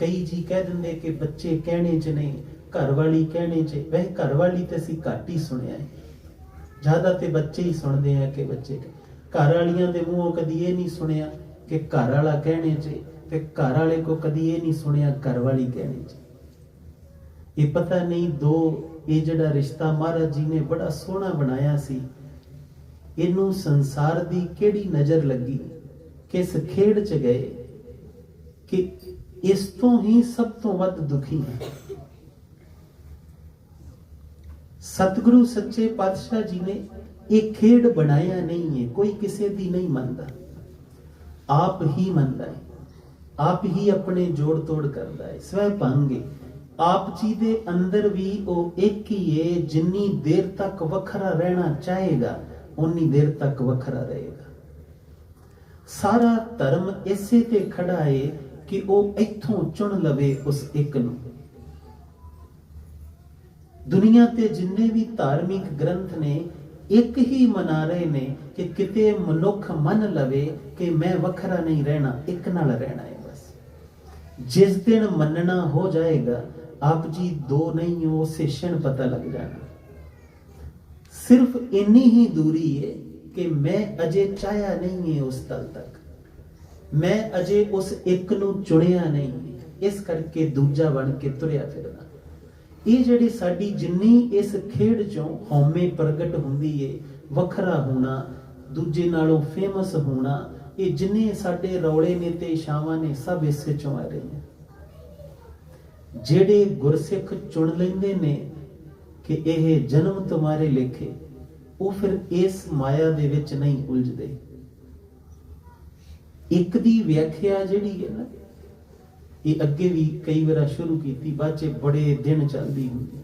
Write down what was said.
ਕਈ ਜੀ ਕਹਿ ਦਿੰਦੇ ਕਿ ਬੱਚੇ ਕਹਿਣੇ 'ਚ ਨਹੀਂ ਘਰ ਵਾਲੀ ਕਹਿਣੇ 'ਚ। ਵੈਸੇ ਘਰ ਵਾਲੀ ਤੇ ਅਸੀਂ ਘੱਟ ਹੀ ਸੁਣਿਆ ਹੈ। ਜ਼ਿਆਦਾ ਤੇ ਬੱਚੇ ਹੀ ਸੁਣਦੇ ਆ ਕਿ ਬੱਚੇ ਘਰ ਵਾਲੀਆਂ ਦੇ ਮੂੰਹੋਂ ਕਦੀ ਇਹ ਨਹੀਂ ਸੁਣਿਆ ਕਿ ਘਰ ਵਾਲਾ ਕਹਿਣੇ 'ਚ, ਤੇ ਘਰ ਵਾਲੇ ਕੋ ਕਦੀ ਇਹ ਨਹੀਂ ਸੁਣਿਆ ਘਰ ਵਾਲੀ ਕਹਿਣੇ 'ਚ। ਇਹ ਪਤਾ ਨਹੀਂ ਦੋ, ਇਹ ਜਿਹੜਾ ਰਿਸ਼ਤਾ ਮਹਾਰਾਜ ਜੀ ਨੇ ਬੜਾ ਸੋਹਣਾ ਬਣਾਇਆ ਸੀ, ਇਹਨੂੰ ਸੰਸਾਰ ਦੀ ਕਿਹੜੀ ਨਜ਼ਰ ਲੱਗੀ? ਕਿਸ ਖੇਡ 'ਚ ਗਏ? ਕਿ ਇਸ ਤੋਂ ਹੀ ਸਭ ਤੋਂ ਵੱਧ ਦੁਖੀ ਹੈ। ਸਤਿਗੁਰੂ ਸੱਚੇ ਪਾਤਸ਼ਾਹ ਜੀ ਨੇ ਇਹ ਖੇਡ ਬਣਾਇਆ ਨਹੀਂ ਹੈ, ਕੋਈ ਕਿਸੇ ਦੀ ਨਹੀਂ ਮੰਨਦਾ। ਆਪ ਹੀ ਮੰਨਦਾ ਹੈ, ਆਪ ਹੀ ਆਪਣੇ ਜੋੜ ਤੋੜ ਕਰਦਾ ਹੈ, ਸਵੈ ਭੰਗੇ ਆਪ ਜੀ ਦੇ ਅੰਦਰ ਵੀ ਉਹ ਇੱਕ ਹੀ ਹੈ, ਜਿੰਨੀ ਦੇਰ ਤੱਕ ਵੱਖਰਾ ਰਹਿਣਾ ਚਾਹੇਗਾ ਉਨੀ ਦੇਰ ਤੱਕ ਵੱਖਰਾ ਰਹੇਗਾ। ਸਾਰਾ ਧਰਮ ਇਸੇ ਤੇ ਖੜਾ ਹੈ ਕਿ ਉਹ ਇੱਥੋਂ ਚੁਣ ਲਵੇ ਉਸ ਇੱਕ ਨੂੰ। ਦੁਨੀਆ ਤੇ ਜਿੰਨੇ ਵੀ ਧਾਰਮਿਕ ਗ੍ਰੰਥ ਨੇ, ਇੱਕ ਹੀ ਮਨਾ ਰਹੇ ਨੇ ਕਿ ਕਿਤੇ ਮਨੁੱਖ ਮੰਨ ਲਵੇ ਕਿ ਮੈਂ ਵੱਖਰਾ ਨਹੀਂ ਰਹਿਣਾ, ਇੱਕ ਨਾਲ ਰਹਿਣਾ ਹੈ ਬਸ। ਜਿਸ ਦਿਨ ਮੰਨਣਾ ਹੋ ਜਾਏਗਾ, ਆਪ ਜੀ ਦੋ ਨਹੀਂ ਹੋ ਉਸੇ ਪਤਾ ਲੱਗ ਜਾਣਾ। ਸਿਰਫ ਇੰਨੀ ਹੀ ਦੂਰੀ ਹੈ ਕਿ ਮੈਂ ਅਜੇ ਚਾਹਿਆ ਨਹੀਂ ਹੈ ਉਸ ਤਲ ਤੱਕ। ਮੈਂ ਅਜੇ ਉਸ ਇੱਕ ਨੂੰ ਚੁਣਿਆ ਨਹੀਂ, ਇਸ ਕਰਕੇ ਦੂਜਾ ਬਣ ਕੇ ਤੁਰਿਆ ਫਿਰਦਾ। ਇਹ ਜਿਹੜੀ ਸਾਡੀ ਜਿੰਨੀ ਇਸ ਖੇਡ ਚੋਂ ਹਉਮੈ ਪ੍ਰਗਟ ਹੁੰਦੀ ਏ, ਵੱਖਰਾ ਹੋਣਾ, ਦੂਜੇ ਨਾਲੋਂ ਫੇਮਸ ਹੋਣਾ, ਇਹ ਜਿੰਨੇ ਸਾਡੇ ਰੌਲੇ ਨੇ ਤੇ ਸ਼ਾਵਾਂ ਨੇ, ਸਭ ਇਸੇ ਚੋਂ ਆ ਰਹੀਆਂ ਜਿਹੜੇ ਗੁਰਸਿੱਖ ਚੁਣ ਲੈਂਦੇ ਨੇ ਕਿ ਇਹ ਜਨਮ ਤੁਹਾਰੇ ਲੇਖੇ, ਉਹ ਫਿਰ ਇਸ ਮਾਇਆ ਦੇ ਵਿੱਚ ਨਹੀਂ ਉਲਝਦੇ। ਇੱਕ ਦੀ ਵਿਆਖਿਆ ਜਿਹੜੀ ਹੈ ਨਾ, ਇਹ ਅੱਗੇ ਵੀ ਕਈ ਵਾਰ ਸ਼ੁਰੂ ਕੀਤੀ, ਬਾਅਦ ਚ ਬੜੇ ਦਿਨ ਚੱਲਦੀ ਹੁੰਦੀ